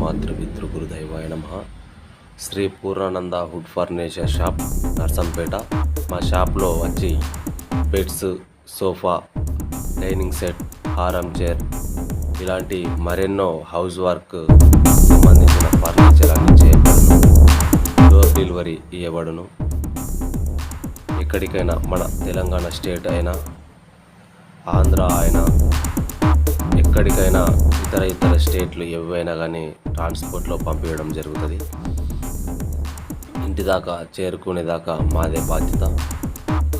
శ్రీమాతృపితృ గురుదైవాయ నమ. Shri Purnananda food furniture shop Narsampet. మా షాప్లో వచ్చి బెడ్స్ సోఫా డైనింగ్ సెట్ హారం చైర్ ఇలాంటి మరెన్నో హౌస్ వర్క్ సంబంధించిన ఫర్నిచర్ అన్ని చేయబడును. డోర్ డెలివరీ ఇవ్వబడును ఎక్కడికైనా మన తెలంగాణ స్టేట్ అయినా ఆంధ్ర అయినా ఎక్కడికైనా ఇతర ఇతర స్టేట్లు ఏవైనా కానీ ట్రాన్స్పోర్ట్లో పంపించడం జరుగుతుంది. ఇంటి దాకా చేరుకునేదాకా మాదే బాధ్యత.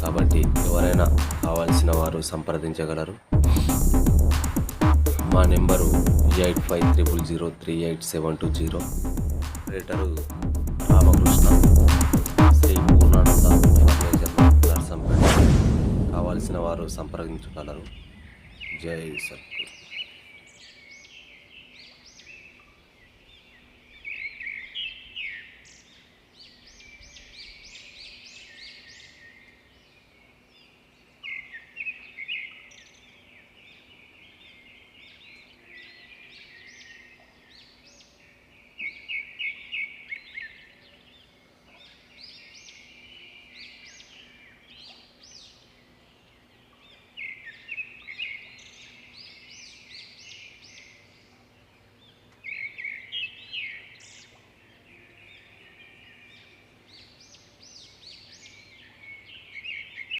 కాబట్టి ఎవరైనా కావాల్సిన వారు సంప్రదించగలరు. మా number eight five triple zero three eight seven two zero. Operator Ramakrishna. Shri Purnananda furniture Narsampet. కావాల్సిన వారు సంప్రదించగలరు. జై సత్